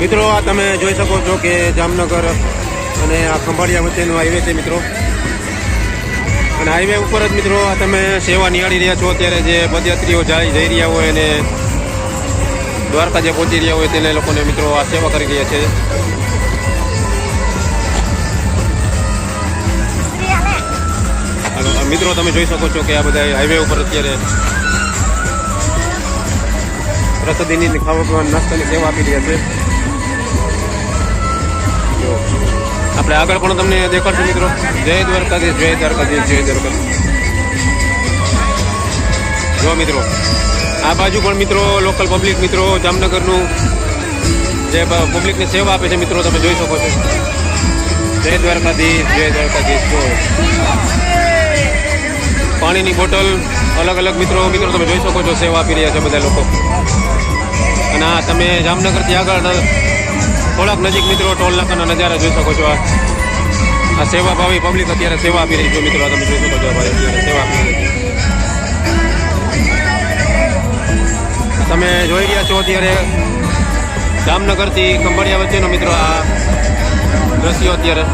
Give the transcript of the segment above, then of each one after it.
મિત્રો, આ તમે જોઈ શકો છો કે જામનગર અને આ ખંભાળિયા વચ્ચેનો હાઈવે છે મિત્રો. અને હાઈવે ઉપર જ મિત્રો, આ તમે સેવા નિહાળી રહ્યા છો. અત્યારે જે પદયાત્રીઓ જાય જઈ રહ્યા હોય અને દ્વારકા જે પહોંચી રહ્યા હોય તેને લોકોને મિત્રો આ સેવા કરી રહ્યા છે. મિત્રો, તમે જોઈ શકો છો કે આ બધા હાઈવે ઉપર અત્યારે પ્રસાદીની ખાવા નાસ્તાની સેવા આપી રહ્યા છે. આપણે આગળ પણ તમને દેખાડશું મિત્રો. જય દ્વારકાધીશ જય દ્વારકાધીશ જય દ્વારકાધીશ. જો મિત્રો, આ બાજુ પણ મિત્રો લોકલ પબ્લિક મિત્રો, જામનગરનું જે પબ્લિકને સેવા આપે છે મિત્રો, તમે જોઈ શકો છો. જય દ્વારકાધીશ જય દ્વારકાધીશ, જો. પાણીની બોટલ, અલગ અલગ મિત્રો મિત્રો તમે જોઈ શકો છો, સેવા આપી રહ્યા છે બધા લોકો. અને આ તમે જામનગરથી આગળ થોડાક નજીક મિત્રો ટોલ નાકાના નજારા જોઈ શકો છો. આ સેવા ભાવી પબ્લિક અત્યારે સેવા આપી રહી છે મિત્રો. તમે જોઈ શકો છો સેવા આપી રહી તમે જોઈ રહ્યા છો અત્યારે જામનગરથી ખંભાળિયા વચ્ચેનો મિત્રો આ દ્રશ્યો અત્યારે.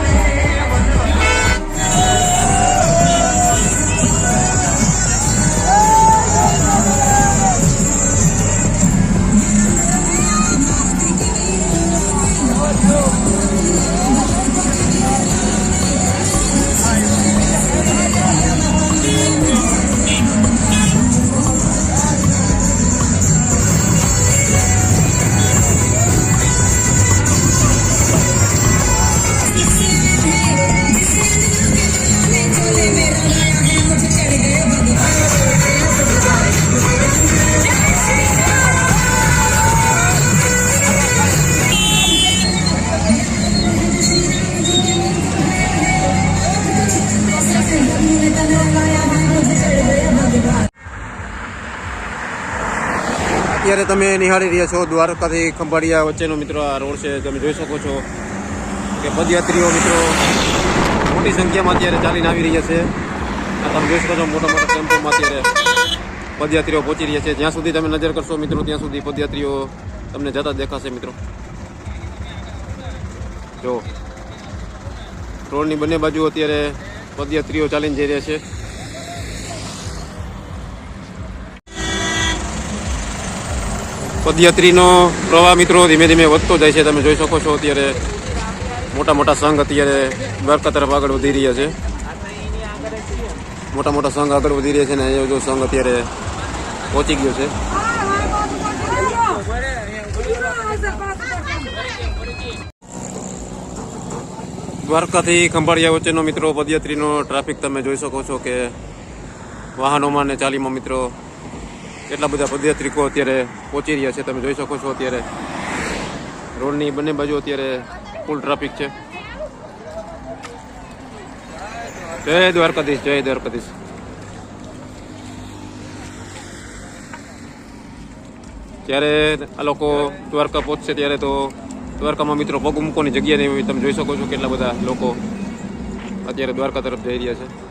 અત્યારે તમે નિહાળી રહ્યા છો દ્વારકાથી ખંભાળિયા વચ્ચેનો મિત્રો આ રોડ છે, તમે જોઈ શકો છો કે પદયાત્રીઓ મિત્રો મોટી સંખ્યામાં અત્યારે ચાલીને આવી રહ્યા છે. તમે જોઈ શકો છો મોટા મોટા ટેમ્પોમાં અત્યારે પદયાત્રીઓ પહોંચી રહ્યા છે. જ્યાં સુધી તમે નજર કરશો મિત્રો, ત્યાં સુધી પદયાત્રીઓ તમને જતા દેખાશે મિત્રો. જો રોડની બંને બાજુ અત્યારે પદયાત્રીઓ ચાલીને જઈ રહ્યા છે. પદયાત્રીનો પ્રવાહ મિત્રો ધીમે ધીમે વધતો જાય છે. તમે જોઈ શકો છો અત્યારે મોટા મોટા સંઘ અત્યારે દ્વારકા તરફ આગળ વધી રહ્યા છે. મોટા મોટા સંઘ આગળ વધી રહ્યા છે ને એ જો સંઘ અત્યારે પહોંચી ગયો છે. દ્વારકાથી ખંભાળિયા વચ્ચેનો મિત્રો પદયાત્રીનો ટ્રાફિક તમે જોઈ શકો છો કે વાહનોમાં ને ચાલીમાં મિત્રો કેટલા બધા પદયાત્રિકો અત્યારે પહોંચી રહ્યા છે. તમે જોઈ શકો છો અત્યારે રોડની બંને બાજુ અત્યારે ફૂલ ટ્રાફિક છે. જય દ્વારકાધીશ જય દ્વારકાધીશ. ત્યારે આ લોકો દ્વારકા પહોંચશે ત્યારે તો દ્વારકામાં મિત્રો પગ મૂકવાની જગ્યા નહીં હોય તમે જોઈ શકો છો કેટલા બધા લોકો અત્યારે દ્વારકા તરફ જઈ રહ્યા છે.